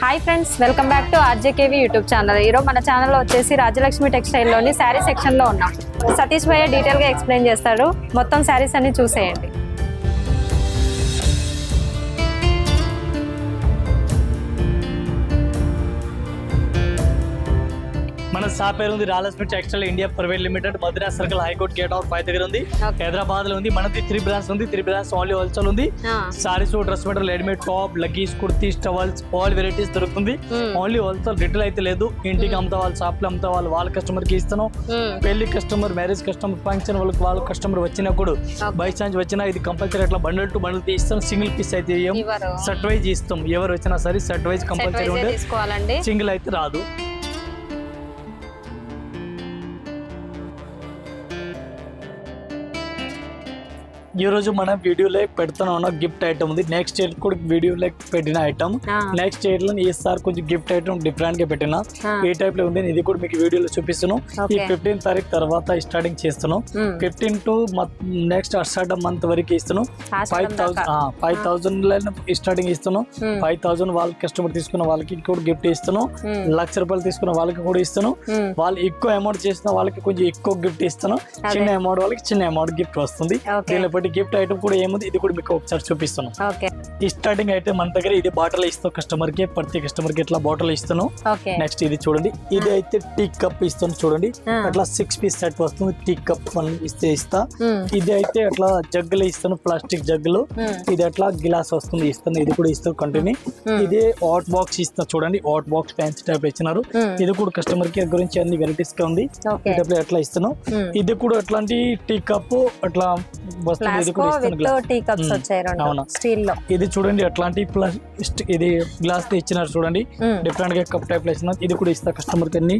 Hi friends welcome back to R J K V YouTube channel ఈరోజు మన ఛానల్లో వచ్చేసి రాజలక్ష్మి టెక్స్టైల్లోని శారీ సెక్షన్లో ఉన్నాం. సతీష్ భయ్య డీటెయిల్గా ఎక్స్ప్లెయిన్ చేస్తాడు. మొత్తం శారీస్ అన్ని చూసేయండి. షాప్ పేరు ఉంది రాలక్ష్మి textile India private limited Madras circle high court gate of five దగ్గర ఉంది. హైదరాబాద్లో ఉంది మనది త్రీ బ్రాంచ్ ఉంది త్రీ బ్రాంచ్ ఓన్లీ హోల్సేల్ ఉంది. Saris dress material readymade top leggings kurtis towels all varieties దొరుకుతుంది. ఓన్లీ హోల్సేల్ రిటైల్ అయితే లేదు. ఇంటికి అమ్ముతా వాళ్ళు షాప్లో అమ్ముతా వాళ్ళు వాళ్ళ కస్టమర్కి ఇస్తాను పెళ్ళి కస్టమర్ మ్యారేజ్ కస్టమర్ ఫంక్షన్ వాళ్ళకి వాళ్ళ కస్టమర్ వచ్చినప్పుడు బై ఛాన్స్ వచ్చినా ఇది కంపల్సరీ అట్లా బండిల్ టు బండిల్ తీస్తాం. సింగిల్ పీస్ అయితే ఇవ్వరు. సెట్ వైజ్ ఇస్తాం. ఎవరు వచ్చినా సరే సెట్ వైజ్ కంపల్సరీ ఉంటే సింగిల్ అయితే రాదు. ఈ రోజు మనం వీడియోలో పెడుతున్నా ఉన్న గిఫ్ట్ ఐటమ్ ఉంది నెక్స్ట్ ఇయర్ కూడా వీడియోలో పెట్టిన ఐటమ్. నెక్స్ట్ ఇయర్లో ఈసారి కొంచెం గిఫ్ట్ ఐటమ్ డిఫరెంట్గా పెట్టిన. ఏ టైప్లో ఉంది ఇది కూడా మీకు వీడియోలో చూపిస్తున్నాం ఈ. ఫిఫ్టీన్ తారీఖు తర్వాత స్టార్టింగ్ చేస్తున్నాం. Fifteen to next Ashadha month వరకు ఇస్తున్నాం five thousand five thousand starting ఇస్తున్నాం. ఫైవ్ థౌసండ్ వాళ్ళ కస్టమర్ తీసుకున్న వాళ్ళకి కూడా గిఫ్ట్ ఇస్తున్నాం. లక్ష రూపాయలు తీసుకున్న వాళ్ళకి కూడా ఇస్తున్నాం. వాళ్ళు ఎక్కువ అమౌంట్ చేసిన వాళ్ళకి కొంచెం ఎక్కువ గిఫ్ట్ ఇస్తున్నాం చిన్న అమౌంట్ వాళ్ళకి చిన్న అమౌంట్ గిఫ్ట్ వస్తుంది. దీనిలో బట్టి గిఫ్ట్ ఐటమ్ కూడా ఏముంది? ఇది కూడా మీకు ఒకసారి చూపిస్తున్నాం. ఓకే. ఈ స్టార్టింగ్ అయితే మన దగ్గర ఇది బాటిల్ ఇస్తాం కస్టమర్కి ప్రతి కస్టమర్కి ఇట్లా బాటిల్ ఇస్తున్నాం? ఓకే. నెక్స్ట్ ఇది చూడండి. ఇది అయితే టీ కప్ ఇస్తాను చూడండి. అట్లా సిక్స్ పీస్ సెట్ వస్తుంది. టీ కప్ వన్ ఇస్తే ఇస్తా. ఇది అయితే అట్లా జగ్గులు ఇస్తాను ప్లాస్టిక్ జగ్గులు. ఇది అట్లా గిలాస్ వస్తుంది ఇస్తాను. ఇది కూడా ఇస్తాను కంటిన్యూ. ఇది హాట్ బాక్స్ ఇస్తాను చూడండి. హాట్ బాక్స్ ఫ్యాన్సీ టైప్ ఇచ్చినారు. ఇది కూడా కస్టమర్ కేర్ గురించి అన్ని వెరైటీస్గా ఉంది. ఇది ఇస్తున్నాం. Hmm. ఇది కూడా అట్లాంటి టీ కప్ అట్లా వస్తుంది. ఫ్లాస్కో కూడా ఇస్తాను విత్ glass. Tea cups. వచ్చాయి రెండు అవునా. స్టీల్లో ఇది చూడండి అట్లాంటి ప్లస్ ఇది గ్లాస్ ఇచ్చినారు చూడండి. డిఫరెంట్గా కప్ టైప్లో ఇస్తున్నారు ఇది కూడా ఇస్తా కస్టమర్కి అన్ని.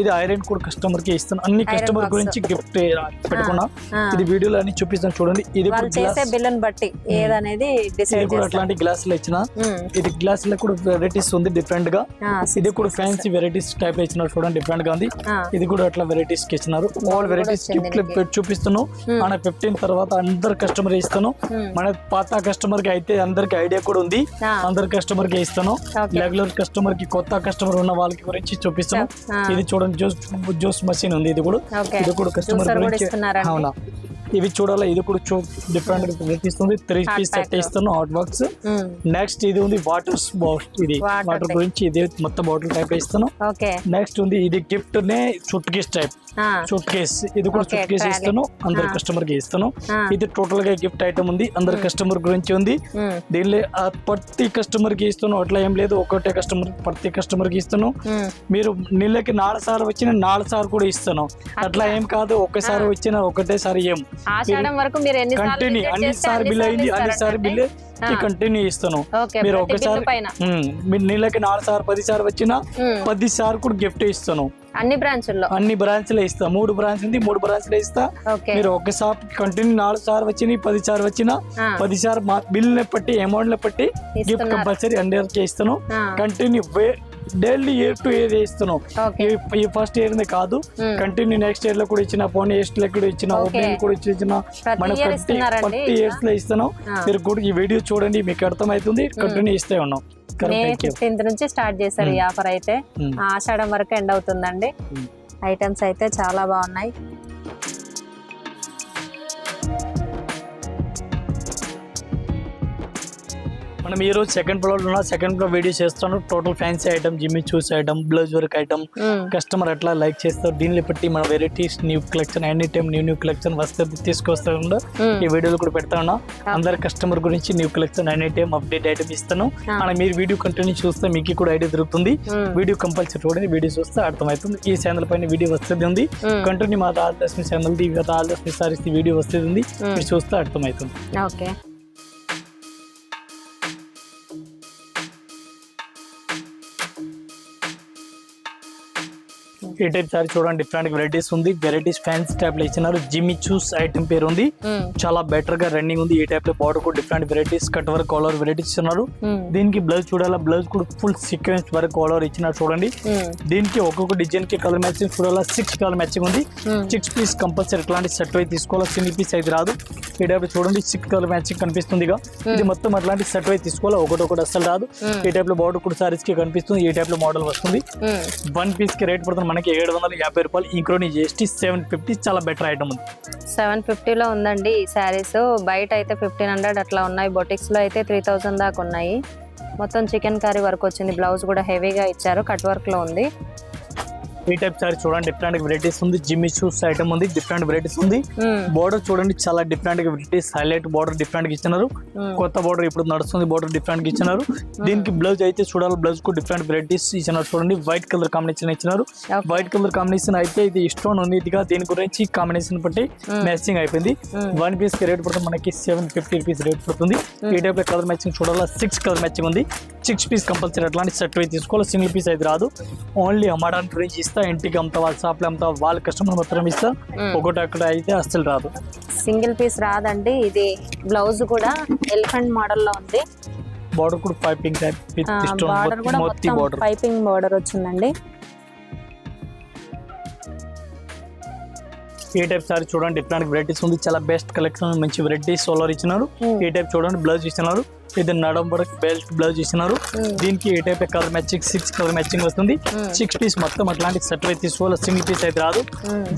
ఇది ఐరన్ కూడా కస్టమర్కి ఇస్తాను అన్ని కస్టమర్. గురించి గిఫ్ట్ పెట్టుకున్నా. ఇది వీడియోలో అన్ని చూపిస్తాను చూడండి ఇది చేసే బిల్లుని బట్టి ఏదనేది డిసైడ్ కూడా అట్లాంటి గ్లాస్లో ఇచ్చిన. ఇది గ్లాస్లో కూడా వెరైటీస్ ఉంది డిఫరెంట్గా ఇది కూడా. ఫ్యాన్సీ వెరైటీస్ టైప్ ఇచ్చినారు చూడండి డిఫరెంట్గా ఉంది. ఇది కూడా అట్లా వెరైటీస్కి ఇచ్చినారు ఆల్ వెరైటీస్ గిఫ్ట్ చూపిస్తున్నాం. మన ఫిఫ్టీన్ తర్వాత అందరు కస్టమర్ ఇస్తాను. మన పాత కస్టమర్కి అయితే అందరికి ఐడియా కూడా ఉంది. అందరు కస్టమర్కి ఇస్తాను. రెగ్యులర్ కస్టమర్కి కొత్త కస్టమర్ ఉన్న వాళ్ళకి గురించి చూపిస్తాను. ఇది చూడండి జ్యూస్ జ్యూస్ మషిన్ ఉంది ఇది కూడా. ఇది కూడా కస్టమర్ గురించి. అవునా ఇవి చూడాలి ఇది కూడా చూ డిఫరెంట్ ఇస్తుంది త్రీ పీస్ సెట్. ఇస్తాను హాట్ బాక్స్ Hmm. నెక్స్ట్ ఇది ఉంది వాటర్ బాక్స్ ఇది వాటర్. గురించి ఇది మొత్తం బాటిల్ టైప్ ఇస్తాను నెక్స్ట్ ఉంది ఇది గిఫ్ట్ నే suitcase type Ah. Suitcase ఇది కూడా సూట్ కేస్. ఇస్తాను అందరు Ah. కస్టమర్కి ఇస్తాను Ah. ఇది టోటల్గా గిఫ్ట్ ఐటమ్ ఉంది. అందరు కస్టమర్ గురించి ఉంది. Hmm. దీనిలో ప్రతి కస్టమర్కి ఇస్తాను అట్లా ఏం లేదు. ఒకటే కస్టమర్ ప్రతి కస్టమర్కి ఇస్తాను Hmm. మీరు నీళ్ళకి నాలుగు సార్లు వచ్చిన నాలుగు సార్లు కూడా ఇస్తాను అట్లా ఏం కాదు. ఒక్కసారి వచ్చిన ఒకటేసారి ఏం. ఆషాఢం వరకు మీరు ఎన్ని కంటిన్యూ బిల్ అయింది అన్ని సార్లు బిల్ కంటిన్యూ ఇస్తాను మీరు ఒకసారి మీరు నీళ్ళకి నాలుగు సార్లు పది సార్లు వచ్చినా. పది సార్లు కూడా గిఫ్ట్ ఇస్తాను అన్ని బ్రాంచుల్లో? అన్ని బ్రాంచ్లో ఇస్తా. మూడు బ్రాంచ్ ఉంది మూడు బ్రాంచ్లో ఇస్తా. మీరు ఒకసారి కంటిన్యూ నాలుగు సార్లు వచ్చినాయి పది సార్లు వచ్చినా. పది సార్లు మా బిల్ బట్టి అమౌంట్ని బట్టి గిఫ్ట్. కంపల్సరీ అందరికి ఇస్తాను Ah. Continue daily year to year ఇస్తున్నాం ఈ- ఫస్ట్ ఇయర్ కాదు Hmm. కంటిన్యూ నెక్స్ట్ ఇయర్లో కూడా ఇచ్చిన పోనీ ఇయర్స్లో కూడా ఇచ్చిన. ఓపెనింగ్ కూడా ఇచ్చిన మన ప్రతి ప్రతి? ఇయర్స్లో ఇస్తున్నాం Ah. మీరు కూడా ఈ వీడియో చూడండి మీకు అర్థమవుతుంది కంటిన్యూ ఇస్తే ఉన్నాం మే ఫిఫ్టీన్త్ నుంచి స్టార్ట్ చేశారు ఈ ఆఫర్ అయితే Hmm. ఆషాఢం వరకు ఎండ్ అవుతుందండి Hmm. ఐటమ్స్ అయితే చాలా బాగున్నాయి మనం ఈ రోజు సెకండ్ ఫ్లోర్లో సెకండ్ ఫ్లోర్ వీడియో చేస్తాను total fancy item Jimmy Choos item blouse work item Hmm. Customer ఎట్లా లైక్ చేస్తారు? దీనిని బట్టి మన varieties new collection any time new new collection వస్తే తీసుకొస్తా ఉండు. Hmm. ఈ వీడియోలు కూడా పెడతా ఉన్నా. అందరు కస్టమర్ గురించి new collection any time update item ఇస్తాను. మనం మీరు వీడియో కంటిన్యూ చూస్తే మీకు కూడా ఐడియా దొరుకుతుంది. Hmm. వీడియో కంపల్సరీ చూడండి వీడియో చూస్తే అర్థమవుతుంది. ఈ ఛానల్ పైన వీడియో వస్తుంది ఉంది. Hmm. కంటిన్యూ మా ఆల్దర్శమి ఛానల్ ది ఆల్దర్శమి సారీస్ వీడియో వస్తుంది Hmm. మీరు చూస్తే అర్థమవుతుంది. ఓకే ఈ టైప్ సారీ చూడండి డిఫరెంట్ వెరైటీస్ ఉంది. వెరైటీస్ ఫ్యాన్స్ టైప్లో ఇచ్చినారు. జిమ్మి చూస్ ఐటమ్ పేరు ఉంది. చాలా బెటర్గా రన్నింగ్ ఉంది. ఈ టైప్లో బార్డర్ కూడా different varieties cut work colour varieties ఇస్తున్నారు దీనికి బ్లౌజ్ చూడాలా? బ్లౌజ్ కూడా ఫుల్ సీక్వెన్స్ వర్క్ కలర్ ఇచ్చినారు చూడండి. దీనికి ఒక్కొక్క డిజైన్కి కలర్ మ్యాచింగ్ చూడాలా? సిక్స్ కలర్ మ్యాచింగ్ ఉంది. సిక్స్ పీస్ కంపల్సరీ ఇట్లాంటి సెట్ అయితే తీసుకోవాలా? సింగిల్ పీస్ అయితే రాదు. ఈ టైప్ చూడండి సిక్స్ కలర్ మ్యాచింగ్ కనిపిస్తుంది ఇది మొత్తం అట్లాంటి సెట్ అయితే తీసుకోవాలి? ఒకటి ఒకటి అస్సలు రాదు. ఈ టైప్లో బార్డర్ కూడా సారీస్కి కనిపిస్తుంది. ఈ టైప్లో మోడల్ వస్తుంది. వన్ పీస్కి రేట్ పడుతుంది. మనకి ఏడు వందల యాభై రూపాయలు including G S T seven fifty చాలా బెటర్ ఐటమ్ ఉంది. సెవెన్ ఫిఫ్టీలో ఉందండి ఈ శారీస్. బయట అయితే ఫిఫ్టీన్ హండ్రెడ్ అట్లా ఉన్నాయి. బొటిక్స్లో అయితే త్రీ థౌసండ్ దాకా ఉన్నాయి. మొత్తం చికెన్ కర్రీ వర్క్ వచ్చింది. బ్లౌజ్ కూడా హెవీగా ఇచ్చారు. కట్ వర్క్లో ఉంది. ఈ టైప్ సారీ చూడండి డిఫరెంట్ వెరైటీస్ ఉంది. జిమ్మి షూస్ ఐటమ్ ఉంది డిఫరెంట్ వెరైటీస్ ఉంది. బోర్డర్ చూడండి చాలా డిఫరెంట్గా వెరైటీస్ హైలైట్ బోర్డర్ డిఫరెంట్గా ఇచ్చినారు. కొత్త బోర్డర్ ఇప్పుడు నడుస్తుంది బోర్డర్ డిఫరెంట్గా ఇచ్చినారు. దీనికి బ్లౌజ్ అయితే చూడాలి బ్లౌజ్కు డిఫరెంట్ వెరైటీస్ ఇచ్చినారు చూడండి. వైట్ కలర్ కాంబినేషన్ ఇచ్చినారు. వైట్ కలర్ కాంబినేషన్ అయితే ఇది ఇష్టం ఉంది. ఇదిగా దీని గురించి కాంబినేషన్ బట్టి మ్యాచింగ్ అయిపోయింది. వన్ పీస్కి రేట్ పడుతుంది మనకి సెవెన్ ఫిఫ్టీ రూపీస్ రేట్ పడుతుంది. ఈ టైప్లో కలర్ మ్యాచింగ్ చూడాలా? సిక్స్ కలర్ మ్యాచింగ్ ఉంది. సిక్స్ పీస్ కంపల్సరీ అట్లాంటి సెట్ అయితే తీసుకోవాలి? సింగిల్ పీస్ అయితే రాదు. ఓన్లీ అమ్మడానికి గురించి ఇస్తా ఇంటికి అమ్ముతా వాళ్ళ షాప్లో అమ్ముతా వాళ్ళ కస్టమర్ మాత్రం ఇస్తా. ఒకటి అక్కడ అయితే అస్సలు రాదు. సింగిల్ పీస్ రాదండి ఇది బ్లౌజ్ కూడా ఎలిఫెంట్ మోడల్లో ఉంది. బార్డర్ కూడా పైపింగ్ టైప్ విత్ బార్డర్ కూడా మొత్తి పైపింగ్ బార్డర్ వచ్చిందండి. ఈ టైప్ సారీ చూడండి డిఫరెంట్ వెరైటీస్ ఉంది. చాలా బెస్ట్ కలెక్షన్ మంచి వెరైటీస్ సోలార్ ఇచ్చినారు. ఈ టైప్ చూడండి బ్లౌజ్ ఇస్తున్నారు ఇది నడం వరకు బెల్ట్ బ్లౌజ్ ఇస్తున్నారు దీనికి ఈ type colour matching six colour matching వస్తుంది. సిక్స్ పీస్ మొత్తం అట్లాంటి సెట్ అయితే తీసుకోవాలి. సింగిల్ పీస్ అయితే రాదు.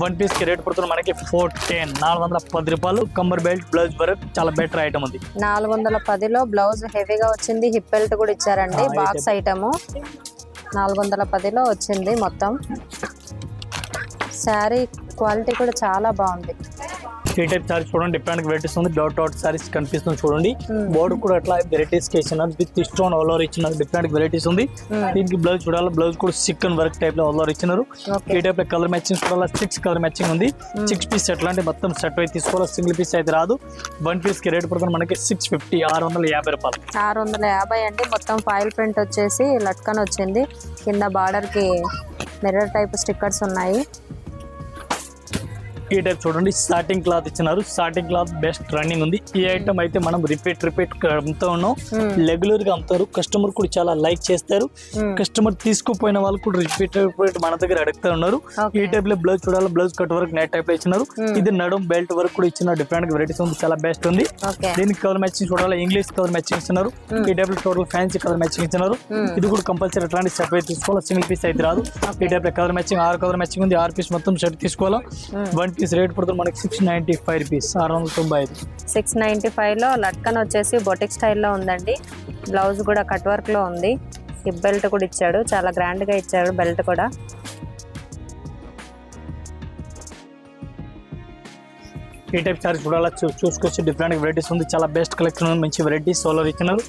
వన్ పీస్కి రేట్ పడుతుంది మనకి ఫోర్ టెన్ నాలుగు వందల పది రూపాయలు. కమ్మర్ బెల్ట్ బ్లౌజ్ వరకు చాలా బెటర్ ఐటమ్ ఉంది. నాలుగు వందల పదిలో బ్లౌజ్ హెవీగా వచ్చింది. హిప్ బెల్ట్ కూడా ఇచ్చారండి. బాక్స్ ఐటమ్ నాలుగు వందల పదిలో వచ్చింది మొత్తం. శారీ క్వాలిటీ కూడా చాలా బాగుంది. ఈ టైప్ సారీ చూడండి డిఫరెంట్ వెరైటీస్ ఉంది. డాట్ డాట్ సారీస్ కనిపిస్తుంది చూడండి. బోర్డర్ కూడా అట్లా వెరైటీస్కి ఇచ్చినారు విత్ స్టోన్ ఆల్ ఇచ్చినారు డిఫరెంట్ వెరైటీస్ ఉంది. దీనికి బ్లౌజ్ చూడాలి. బ్లౌజ్ కూడా సిక్కన్ వర్క్ టైప్లో ఆల్ ఇచ్చినారు. ఈ టైప్లో కలర్ మ్యాచింగ్ చూడాలి? సిక్స్ కలర్ మ్యాచింగ్ ఉంది. సిక్స్ పీస్ ఎట్లాంటి మొత్తం సెట్ అయితే తీసుకోవాలి? సింగిల్ పీస్ అయితే రాదు. వన్ పీస్కి రేట్ పడుతుంది మనకి సిక్స్ ఫిఫ్టీ ఆరు వందల యాభై రూపాయలు. ఆరు వందల యాభై అండి. మొత్తం ఫైల్ ప్రింట్ వచ్చేసి లట్కన్ వచ్చింది. కింద బార్డర్కి మిర్రర్ టైప్ స్టిక్కర్స్ ఉన్నాయి. ఈ టైప్ చూడండి స్టార్టింగ్ క్లాత్ ఇచ్చినారు. స్టార్టింగ్ క్లాత్ బెస్ట్ రన్నింగ్ ఉంది. ఈ ఐటమ్ అయితే మనం రిపీట్ రిపీట్ అమ్ముతా ఉన్నాం. రెగ్యులర్గా అమ్ముతారు. కస్టమర్ కూడా చాలా లైక్ చేస్తారు. కస్టమర్ తీసుకుపోయిన వాళ్ళు కూడా రిపీట్ రిపీట్ మన దగ్గర అడుగుతా ఉన్నారు. ఈ టైప్లో బ్లౌజ్ చూడాలి. బ్లౌజ్ కట్ వర్క్ నెట్ టైప్లో ఇచ్చినారు. ఇది నడుం బెల్ట్ వర్క్ కూడా ఇచ్చిన డిఫరెంట్ వెరైటీస్ ఉంది. చాలా బెస్ట్ ఉంది. దీనికి కలర్ మ్యాచింగ్ చూడాలి. ఇంగ్లీష్ కలర్ మ్యాచింగ్ ఇస్తున్నారు ఈ టైప్లో టోటల్ ఫ్యాన్సీ కలర్ మ్యాచింగ్ ఇస్తున్నారు ఇది కూడా కంపల్సరీ అట్లాంటి అయితే తీసుకోవాలి. సింగిల్ పీస్ అయితే రాదు. ఈ టైప్లో కలర్ మ్యాచింగ్ ఆరు కలర్ మ్యాచింగ్ ఉంది. ఆరు పీస్ మొత్తం సెట్ తీసుకోవాలా. వన్ పీస్ రేట్ పడుతుంది మనకి సిక్స్ నైన్టీ ఫైవ్ రూపీస్ ఆరు వందల తొంభై ఐదు. సిక్స్ నైంటీ ఫైవ్లో లట్కన్ వచ్చేసి బొటిక్ స్టైల్లో ఉందండి. బ్లౌజ్ కూడా కట్ వర్క్లో ఉంది. హిప్ బెల్ట్ కూడా ఇచ్చాడు చాలా గ్రాండ్గా ఇచ్చాడు బెల్ట్ కూడా. ఈ టైప్ సారీ చూడాలా చూ- చూసుకొచ్చి డిఫరెంట్ వెరైటీస్ ఉంది. చాలా బెస్ట్ కలెక్షన్ మంచి వెరైటీస్ సోలార్ ఇచ్చినారు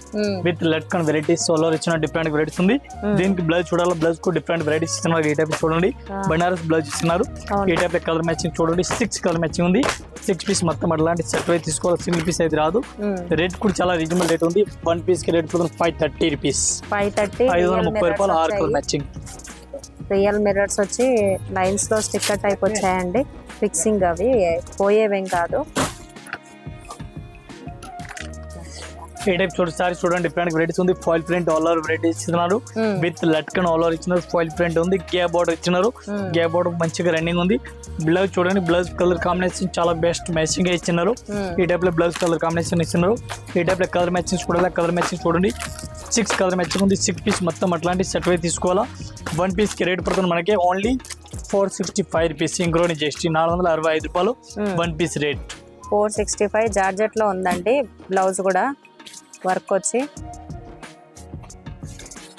విత్ లట్కన్ వెరైటీస్ సోలార్ ఇచ్చిన డిఫరెంట్ వెరైటీస్ ఉంది. దీనికి బ్లౌజ్ చూడాలి? బ్లౌజ్కు డిఫరెంట్ వెరైటీస్ ఇస్తున్నారు. ఈ టైప్ చూడండి. బనారస్ బ్లౌజ్ ఇస్తున్నారు. ఈ టైప్ కలర్ మ్యాచింగ్ చూడండి. సిక్స్ కలర్ మ్యాచింగ్ ఉంది. సిక్స్ పీస్ మొత్తం అట్లాంటి సెట్ అయితే తీసుకోవాలి? సింగిల్ పీస్ అయితే రాదు. రేట్ కూడా చాలా రీజనబుల్ రేట్ ఉంది. వన్ పీస్కి రేట్ పడుతుంది five thirty rupees five thirty ఐదు వందల ముప్పై రూపాయలు ఆరు కలర్ మ్యాచింగ్ రియల్ మిర్రర్స్ వచ్చి లైన్స్లో స్టిక్కర్ టైప్ వచ్చాయండి. ఫిక్సింగ్ అవి పోయేవేం కాదు. ఈ టైప్ చూడండి సారీ చూడండి డిఫరెంట్ వెరైటీస్ ఉంది. Foil print all over varieties ఇస్తున్నారు. విత్ లట్కన్ ఆల్ ఓవర్ ఇచ్చినారు. ఫాయిల్ ప్రింట్ ఉంది. గే బోర్డర్ ఇచ్చినారు. Hmm. గే బోర్డర్ మంచిగా రన్నింగ్ ఉంది. బ్లౌజ్ చూడండి బ్లౌజ్ కలర్ కాంబినేషన్ చాలా బెస్ట్ మ్యాచింగ్గా ఇచ్చినారు. ఈ టైప్లో బ్లౌజ్ కలర్ కాంబినేషన్ ఇస్తున్నారు. ఈ టైప్లో కలర్ మ్యాచింగ్ చూడాలి కలర్ మ్యాచింగ్ చూడండి. సిక్స్ కలర్ మ్యాచింగ్ ఉంది. సిక్స్ పీస్ మొత్తం అట్లాంటి సెట్ తీసుకోవాలా. వన్ పీస్కి రేట్ పడుతుంది మనకి only four sixty five rupees. ఇంక్రోని GST నాలుగు వందల అరవై ఐదు రూపాయలు. Hmm. One piece rate. Four sixty five జార్జెట్లో ఉందండి. బ్లౌజ్ కూడా వర్క్ వచ్చి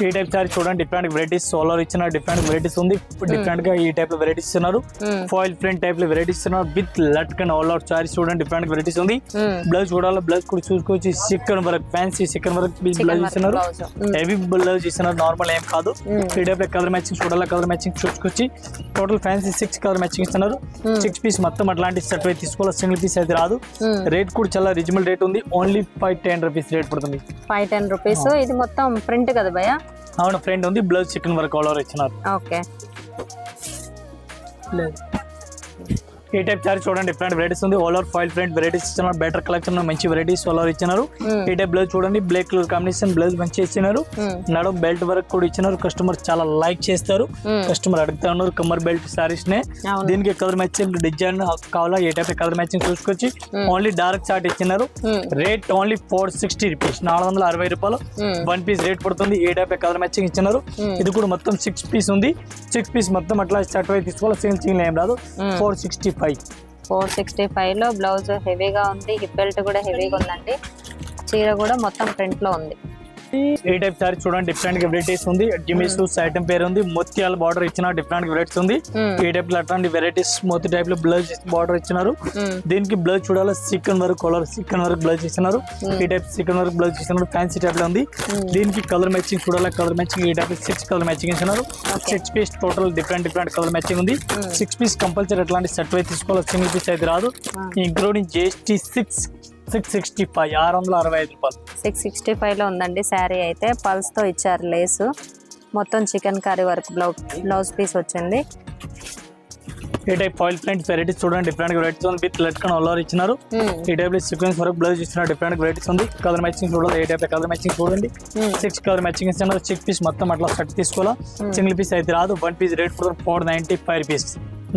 ఈ టైప్ సారీ చూడండి డిఫరెంట్ వెరైటీస్ సోలార్ ఇచ్చిన డిఫరెంట్ వెరైటీస్ ఉంది. డిఫరెంట్గా ఈ టైప్లో వెరైటీస్ ఇస్తున్నారు. Hmm. ఫాయిల్ ప్రింట్ టైప్లో వెరైటీస్ ఇస్తున్నారు. With latkan all out sari చూడండి డిఫరెంట్ వెరైటీస్ ఉంది. Hmm. బ్లౌజ్ చూడాలి బ్లౌజ్ కూడా చూసుకోవచ్చు. Chikan work fancy chikan work blouse ఇస్తున్నారు. Hmm. హెవీ బ్లౌజ్ ఇస్తున్నారు. నార్మల్ ఏం కాదు. Hmm. ఈ టైప్లో కలర్ మ్యాచింగ్ చూడాలి colour matching చూసుకొచ్చి total fancy six colour matching ఇస్తున్నారు. సిక్స్ పీస్ మొత్తం అట్లాంటి సెట్ అయితే తీసుకోవాలి? సింగిల్ పీస్ అయితే రాదు. Hmm. రేట్ కూడా చాలా రీజనబుల్ రేట్ ఉంది. Only five ten rupees rate పడుతుంది. ఫైవ్ టెన్ రూపీస్ ఇది మొత్తం ప్రింట్ కదా భయ్య? ಅವನ ಫ್ರೆಂಡ್ ಒಂದು ಬ್ಲೌಸ್ ಚಿಕನ್ ವರ್ಕ್ ಅವಳವ್ರು ಓಕೆ ఈ టైప్ సారీ చూడండి డిఫరెంట్ వెరైటీస్ ఉంది. All over foil print varieties ఇచ్చినారు బెటర్ కలెక్షన్ మంచి వెరైటీస్ ఆల్ ఓవర్ ఇచ్చినారు. ఈ టైప్ బ్లౌజ్ చూడండి బ్లాక్ కలర్ కాంబినేషన్ బ్లౌజ్ మంచి ఇచ్చినారు. నడుం బెల్ట్ వరకు కూడా ఇచ్చినారు. కస్టమర్ చాలా లైక్ చేస్తారు. కస్టమర్ అడుగుతా ఉన్నారు కమ్మర్ బెల్ట్ సారీస్ నే. దీనికి కలర్ మ్యాచింగ్ డిజైన్ కావాలా? ఏ టైప్ కలర్ మ్యాచింగ్ చూసుకొచ్చి ఓన్లీ డార్క్ చార్ట్ ఇచ్చినారు. Rate only four sixty rupees నాలుగు వందల అరవై రూపాయలు. వన్ పీస్ రేట్ పడుతుంది. ఏ టైప్ కలర్ మ్యాచింగ్ ఇచ్చినారు. ఇది కూడా మొత్తం సిక్స్ పీస్ ఉంది. సిక్స్ పీస్ మొత్తం అట్లా షర్ట్ వైపు తీసుకోవాలి? సింగిల్ సింగిల్ ఏం రాదు. Four sixty five four sixty ఫైవ్లో బ్లౌజ్ హెవీగా ఉంది. హిప్ బెల్ట్ కూడా హెవీగా ఉందండి. చీర కూడా మొత్తం ప్రింట్లో ఉంది. ఏ టైప్ సారీ చూడండి డిఫరెంట్ వెరైటీస్ ఉంది. జిమిస్ ఐటమ్ పేరు ఉంది. మొత్యాల బార్డర్ ఇచ్చిన డిఫరెంట్ వెరైటీస్ ఉంది. Hmm. ఈ టైప్లో అట్లాంటి వెరైటీస్ మొత్తం టైప్లో బ్లౌజ్ బార్డర్ ఇచ్చినారు. Hmm. దీనికి బ్లౌజ్ చూడాలి chikan work colour chikan work blouse ఇచ్చినారు ఈ టైప్ చికెన్ వర్క్ బ్లౌజ్ ఇచ్చినారు ఫ్యాన్సీ టైప్లో ఉంది. దీనికి కలర్ మ్యాచింగ్ చూడాలి కలర్ మ్యాచింగ్ ఈ టైప్ సిక్స్ కలర్ మ్యాచింగ్ ఇచ్చినారు. Six piece total different different colour matching ఉంది. సిక్స్ పీస్ కంపల్సరీ అట్లాంటి సెట్ అయితే తీసుకోవాలి సింగిల్ పీస్ అయితే రాదు. Including G S T six six sixty five ఆరు వందల అరవై ఐదు రూపాయలు. సిక్స్ సిక్స్టీ ఫైవ్లో ఉందండి శారీ అయితే. పల్స్తో ఇచ్చారు లేసు. మొత్తం chikankari work blouse blouse piece వచ్చింది. ఈ టైప్ ఫాయిల్ ప్రింట్ వెరైటీస్ చూడండి డిఫరెంట్ వెరైటీస్ ఉంది. విత్ లెట్కన్ ఆల్ ఇచ్చినారు. Hmm. ఈ టైప్లో సీక్వెన్స్ వరకు బ్లౌజ్ ఇచ్చిన డిఫరెంట్ వెరైటీస్ ఉంది. కలర్ మ్యాచింగ్ చూడాలి ఏ టైప్ కలర్ మ్యాచింగ్ చూడండి. సిక్స్ కలర్ మ్యాచింగ్ ఇస్తున్నారు సిక్స్ పీస్ మొత్తం అట్లా సెట్ తీసుకోవాలా. సింగిల్ పీస్ అయితే రాదు. One piece rate four ninety five rupees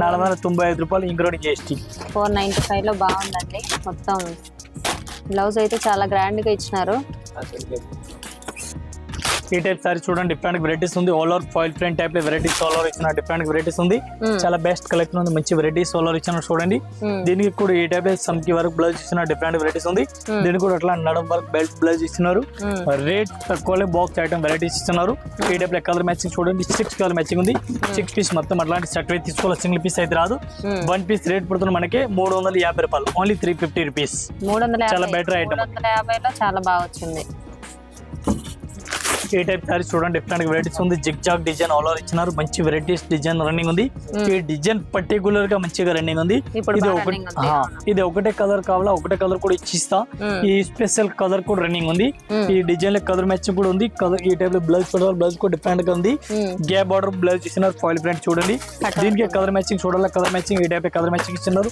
నాలుగు వందల తొంభై ఐదు రూపాయలు ఇంక్లూడింగ్ జిఎస్టీ ఫోర్ నైంటీ ఫైవ్లో బాగుందండి. మొత్తం బ్లౌజ్ అయితే చాలా గ్రాండ్గా ఇచ్చినారు ఈ టైప్ సారీ చూడండి డిఫరెంట్ వెరైటీస్ ఉంది. ఆల్ ఓవర్ ఫాయిల్ ప్రింట్ టైప్లో వెరైటీస్ ఆల్ ఓవర్ ఇచ్చిన డిఫరెంట్ వెరైటీస్ ఉంది. చాలా బెస్ట్ కలెక్షన్ ఉంది. మంచి వెరైటీస్ ఆల్ ఓవర్ ఇచ్చిన చూడండి. దీనికి కూడా ఈ టైప్ సమ్కి వరకు బ్లౌజ్ ఇచ్చిన డిఫరెంట్ వెరైటీస్ ఉంది. దీనికి కూడా అట్లా నడం వరకు బెల్ట్ బ్లౌజ్ ఇస్తున్నారు. రేట్ తక్కువలే బాక్స్ ఐటమ్ వెరైటీస్ ఇస్తున్నారు ఈ టైప్ కలర్ మ్యాచింగ్ చూడండి. సిక్స్ కలర్ మ్యాచింగ్ ఉంది. సిక్స్ పీస్ మొత్తం అట్లాంటి సెట్ అయితే తీసుకోవాలి. సింగిల్ పీస్ అయితే రాదు. వన్ పీస్ రేట్ పడుతుంది మనకి మూడు వందల యాభై రూపాయలు. ఓన్లీ త్రీ ఫిఫ్టీ రూపీస్ చాలా వందల యాభైలో చాలా బాగా వచ్చింది. ఈ టైప్ సారీస్ చూడండి డిఫరెంట్ వెరైటీస్ ఉంది. Zig zag design all over ఇచ్చినారు. మంచి వెరైటీస్ డిజైన్ రన్నింగ్ ఉంది. ఈ డిజైన్ పర్టికులర్గా మంచిగా రన్నింగ్ ఉంది. ఇది ఒకటి ఇది ఒకటే కలర్ కావాలా? ఒకటే కలర్ కూడా ఇచ్చిస్తా. Hmm. ఈ స్పెషల్ కలర్ కూడా రన్నింగ్ ఉంది. Hmm. ఈ డిజైన్లో కలర్ మ్యాచింగ్ కూడా ఉంది. కలర్ ఈ టైప్లో బ్లౌజ్ కూడా బ్లౌజ్ కూడా డిఫరెంట్గా ఉంది. గ్యాప్ బార్డర్ బ్లౌజ్ ఇచ్చినారు. ఫాయిల్ ప్రింట్ చూడండి. దీనికి కలర్ మ్యాచింగ్ చూడాలి? కలర్ మ్యాచింగ్ ఈ టైప్ కలర్ మ్యాచింగ్ ఇస్తున్నారు.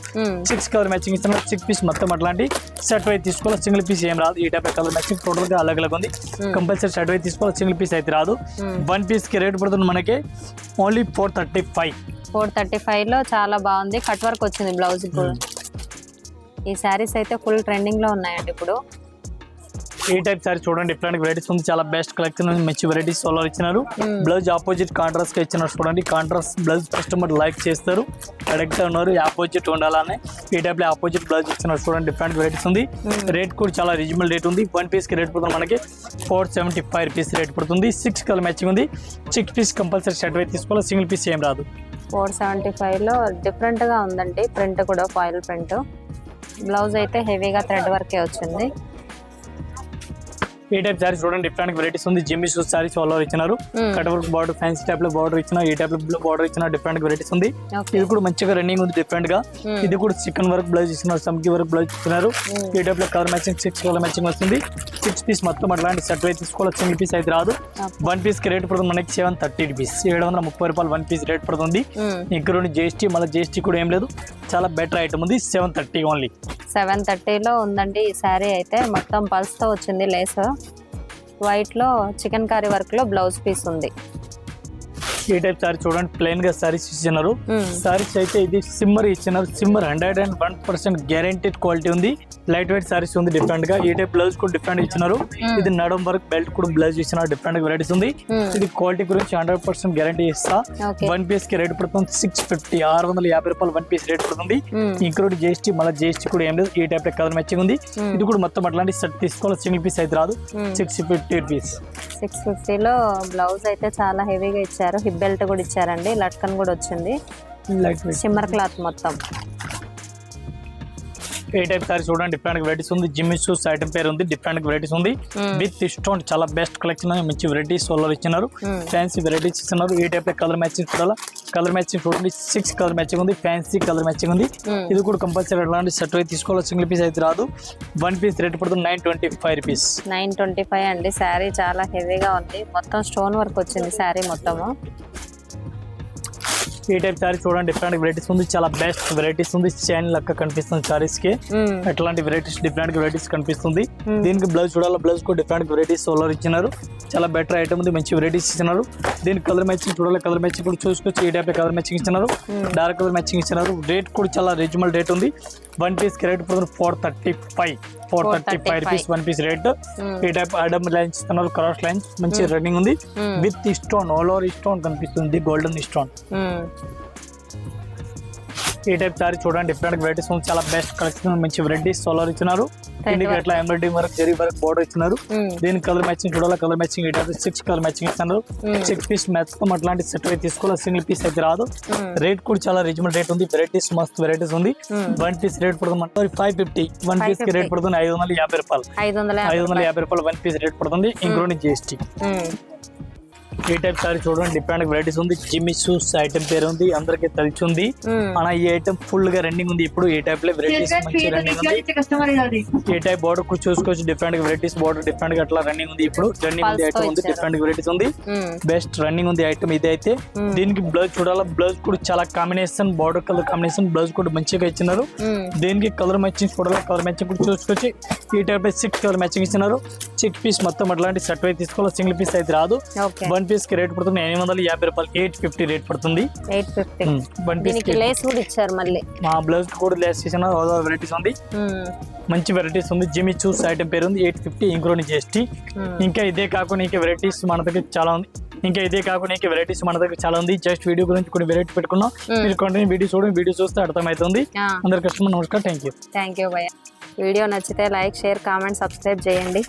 సిక్స్ కలర్ మ్యాచింగ్ ఇస్తున్నారు సిక్స్ పీస్ మొత్తం అట్లాంటి సెట్ వైజ్ తీసుకోవాలి? సింగిల్ పీస్ ఏం రాదు. ఈ టైప్ కలర్ మ్యాచింగ్ టోటల్గా అలగ్ అలగ్ ఉంది కంపల్సరీ సెట్ వైజ్ తీసుకోవాలి? సింగిల్ పీస్ అయితే రాదు. వన్ పీస్కి రేట్ పడుతుంది మనకి only four thirty five four thirty ఫైవ్లో చాలా బాగుంది. కట్ వర్క్ వచ్చింది బ్లౌజ్ కూడా. ఈ శారీస్ అయితే ఫుల్ ట్రెండింగ్లో ఉన్నాయండి ఇప్పుడు. ఈ టైప్ సారీ చూడండి డిఫరెంట్ వెరైటీస్ ఉంది. చాలా బెస్ట్ కలెక్షన్ మంచి వెరైటీస్ సోలో ఇచ్చినారు. Hmm. బ్లౌజ్ ఆపోజిట్ కాంట్రాస్ట్గా ఇచ్చినారు చూడండి. కాంట్రాస్ట్ బ్లౌజ్ కస్టమర్ లైక్ చేస్తారు. అడిగితే ఉన్నారు. ఆపోజిట్ ఉండాలని. ఈ టైప్లో ఆపోజిట్ బ్లౌజ్ ఇచ్చినారు చూడండి. డిఫరెంట్ వెరైటీస్ ఉంది. రేట్ కూడా చాలా రీజనబుల్ రేట్ ఉంది. వన్ పీస్కి రేట్ పడుతుంది మనకి four seventy five rupees rate పడుతుంది. సిక్స్ కలర్ మ్యాచింగ్ ఉంది. సిక్స్ పీస్ కంపల్సరీ షర్ట్ అయితే తీసుకోవాలి. సింగిల్ పీస్ ఏం రాదు. ఫోర్ సెవెంటీ ఫైవ్లో డిఫరెంట్గా ఉందండి. ప్రింట్ కూడా ఫాయిల్ ప్రింట్ బ్లౌజ్ అయితే హెవీగా థ్రెడ్ వర్కే వచ్చింది. ఈ టైప్ సారీస్ చూడండి డిఫరెంట్ వెరైటీస్ ఉంది. Jimmy Choos saris all over ఇచ్చినారు. Hmm. Cut work border fancy టైప్లో బార్డర్ ఇచ్చిన ఈ టైప్లో బార్డర్ ఇచ్చిన డిఫరెంట్ వెరైటీస్ ఉంది. ఇది కూడా మంచిగా రన్నింగ్ ఉంది డిఫరెంట్గా. Hmm. ఇది కూడా చికెన్ వర్క్ బ్లౌజ్ ఇస్తున్నారు సమ్కి వర్క్ బ్లౌజ్ ఇస్తున్నారు. Hmm. ఈ టైప్లో colour matching six colour matching వస్తుంది. సిక్స్ పీస్ మొత్తం అట్లాంటి సెట్ అయితే తీసుకోవాలి సింగిల్ పీస్ అయితే రాదు. వన్ పీస్కి రేట్ పడుతుంది మనకి సెవెన్ థర్టీ రూపీస్ ఏడు వందల ముప్పై రూపాయలు వన్ పీస్ రేట్ పడుతుంది. ఇంకా రెండు జిఎస్టీ మళ్ళీ జిఎస్టీ కూడా ఏం లేదు. చాలా బెటర్ ఐటమ్ ఉంది సెవెన్ థర్టీ ఓన్లీ సెవెన్ థర్టీలో ఉందండి ఈ శారీ అయితే. మొత్తం పల్స్తో వచ్చింది లేస్ వైట్లో చికెన్ కర్రీ వర్క్లో బ్లౌజ్ పీస్ ఉంది. ఈ టైప్ సారీ చూడండి ప్లెయిన్గా సారీస్ ఇచ్చినారు. సారీస్ అయితే ఇది సిమ్మర్ ఇచ్చినారు. Shimmer hundred and one percent guaranteed quality ఉంది. లైట్ వెయిట్ సారీస్ ఉంది డిఫరెంట్గా. ఈ టైప్ బ్లౌజ్ కూడా డిఫరెంట్ ఇచ్చినారు. ఇది నడం వర్క్ బెల్ట్ కూడా బ్లౌజ్ ఇచ్చినారు డిఫరెంట్ వెరైటీస్ ఉంది. ఇది క్వాలిటీ గురించి హండ్రెడ్ పర్సెంట్ గ్యారంటీ ఇస్తా. వన్ పీస్కి రేట్ పడుతుంది సిక్స్ ఫిఫ్టీ ఆరు వందల యాభై రూపాయలు వన్ పీస్ రేట్ పడుతుంది. ఇంక్లూడ్ జిఎస్టీ మళ్ళీ జిఎస్టీ కూడా ఏం లేదు. ఈ టైప్ కలర్ మ్యాచింగ్ ఉంది. ఇది కూడా మొత్తం అట్లాంటి సెట్ తీసుకోవాలి. సింగిల్ పీస్ అయితే రాదు. సిక్స్ ఫిఫ్టీ రూపీస్ సిక్స్ ఫిఫ్టీలో బ్లౌజ్ అయితే చాలా హెవీగా ఇచ్చారు. హిప్ బెల్ట్ కూడా ఇచ్చారండి. లట్కన్ కూడా వచ్చింది. షిమ్మర్ క్లాత్ మొత్తం. ఏ టైప్ సారీ చూడండి డిఫరెంట్ వెరైటీస్ ఉంది. జిమ్ షూస్ ఐటమ్ పేరు ఉంది డిఫరెంట్ వెరైటీస్ ఉంది. Hmm. విత్ స్టోన్ చాలా బెస్ట్ కలెక్షన్ మంచి వెరైటీస్ సోలర్ ఇచ్చినారు. Hmm. ఫ్యాన్సీ వెరైటీస్ ఇస్తున్నారు. ఈ టైప్ కలర్ మ్యాచింగ్ చూడాలా? కలర్ మ్యాచింగ్ చూడండి సిక్స్ కలర్ మ్యాచింగ్ ఉంది ఫ్యాన్సీ కలర్ మ్యాచింగ్ ఉంది. Hmm. ఇది కూడా కంపల్సరీ అలాంటి సెట్ అయితే తీసుకోవాలి? సింగిల్ పీస్ అయితే రాదు. వన్ పీస్ రేట్ పడుతుంది nine twenty five rupees nine twenty five అండి. శారీ చాలా హెవీగా ఉంది. మొత్తం స్టోన్ వర్క్ వచ్చింది శారీ మొత్తము. ఈ టైప్ సారీ చూడండి డిఫరెంట్ వెరైటీస్ ఉంది. చాలా బెస్ట్ వెరైటీస్ ఉంది. చైన్ లెక్క కనిపిస్తుంది సారీస్కి మ్మ్. ఎట్లాంటి వెరైటీస్ డిఫరెంట్ వెరైటీస్ కనిపిస్తుంది. దీనికి బ్లౌజ్ చూడాలి? బ్లౌజ్ కూడా డిఫరెంట్ వెరైటీస్ సోలర్ ఇచ్చినారు. చాలా బెటర్ ఐటమ్ ఉంది. మంచి వెరైటీస్ ఇచ్చినారు. దీనికి కలర్ మ్యాచింగ్ చూడాలి? కలర్ మ్యాచింగ్ కూడా చూసుకోవచ్చు ఈ టైప్ కలర్ మ్యాచింగ్ ఇచ్చినారు. డార్క్ కలర్ మ్యాచింగ్ ఇచ్చినారు. రేట్ కూడా చాలా రీజనబుల్ రేట్ ఉంది. వన్ పీస్ రేట్ పడుతుంది four thirty five four thirty five 435. Rupees one piece rate. ఈ టైప్ ఐటమ్ లైన్స్ ఇస్తున్నారు క్రాస్ లైన్స్ మంచి రన్నింగ్ ఉంది. With stone all over stone కనిపిస్తుంది గోల్డెన్ స్టోన్. ఈ టైప్ సారీ చూడండి డిఫరెంట్ వెరైటీస్ ఉంది చాలా బెస్ట్ కలెక్షన్ మంచి వెరైటీస్ సోలార్ ఇచ్చినారు దీనికి. అట్లా embroidery work zari work border ఇచ్చినారు మ్మ్. దీనికి కలర్ మ్యాచింగ్ చూడాలి కలర్ మ్యాచింగ్ ఈ టైప్ సిక్స్ కలర్ మ్యాచింగ్ ఇస్తున్నారు. సిక్స్ పీస్ మ్యాచ్ అట్లాంటి సెట్ అయితే తీసుకోవాలి సింగిల్ పీస్ అయితే రాదు. రేట్ కూడా చాలా రీజనబుల్ రేట్ ఉంది వెరైటీస్ మస్తు వెరైటీస్ ఉంది. వన్ పీస్ రేట్ పడుతుంది ఫైవ్ ఫిఫ్టీ వన్ పీస్కి రేట్ 550. పడుతుంది ఐదు వందల యాభై రూపాయలు ఐదు వందల యాభై రూపాయలు వన్ పీస్ రేట్ పడుతుంది ఇంక్లూడింగ్ జిఎస్టీ మ్మ్. ఈ టైప్ సారీ చూడండి డిఫరెంట్ వెరైటీస్ ఉంది. జిమ్మి షూస్ ఐటమ్ పేరు ఉంది అందరికి తెలిసి ఉంది. అలా ఈ ఐటమ్ ఫుల్గా రన్నింగ్ ఉంది. ఇప్పుడు ఈ టైప్లో వెరైటీస్ మంచి రన్నింగ్ ఉంది. ఈ టైప్ బోర్డర్ చూసుకోవచ్చు డిఫరెంట్ వెరైటీస్ బోర్డర్ డిఫరెంట్గా అట్లా రన్నింగ్ ఉంది. ఇప్పుడు రన్నింగ్ ఉంది ఐటమ్ ఉంది. డిఫరెంట్ వెరైటీస్ ఉంది. బెస్ట్ రన్నింగ్ ఉంది ఐటమ్ ఇది అయితే. దీనికి బ్లౌజ్ చూడాలా? బ్లౌజ్ కూడా చాలా combination border colour combination blouse కూడా మంచిగా ఇచ్చినారు. దీనికి కలర్ మ్యాచింగ్ చూడాలి? కలర్ మ్యాచింగ్ కూడా చూసుకొచ్చి ఈ టైప్ సిక్స్ కలర్ మ్యాచింగ్ ఇచ్చినారు. సిక్స్ పీస్ మొత్తం అట్లాంటి సెట్ అయితే తీసుకోవాలి? సింగిల్ పీస్ అయితే రాదు. వన్ పీస్కి రేట్ పడుతుంది ఎనిమిది వందల యాభై రూపాయలు ఎయిట్ ఫిఫ్టీ రేట్ పడుతుంది. ఎయిట్ ఫిఫ్టీ వన్ పీస్ దీనికి లేస్ కూడా ఇచ్చారు మళ్ళీ. మా బ్లౌజ్ కూడా లేస్ చేసిన వెరైటీస్ ఉంది. మ్మ్. మంచి వెరైటీస్ ఉంది. జిమి చూస్ ఐటమ్ పేరు ఉంది. Eight fifty including GST. ఇంకా ఇదే కాకుండా ఇంకా వెరైటీస్ మన దగ్గర చాలా ఉంది. ఇంకా ఇదే కాకుండా ఇంకా వెరైటీస్ మన దగ్గర చాలా ఉంది. జస్ట్ వీడియో గురించి కొన్ని వెరైటీ పెట్టుకున్నాం Hmm. మీరు కంటిన్యూ వీడియో చూడండి. వీడియో చూస్తే అర్థమవుతుంది. అందరు కస్టమర్ నమస్కారం. థ్యాంక్ యూ థ్యాంక్ యూ భయ్య. వీడియో నచ్చితే లైక్ షేర్ కామెంట్ సబ్స్క్రైబ్ చేయండి.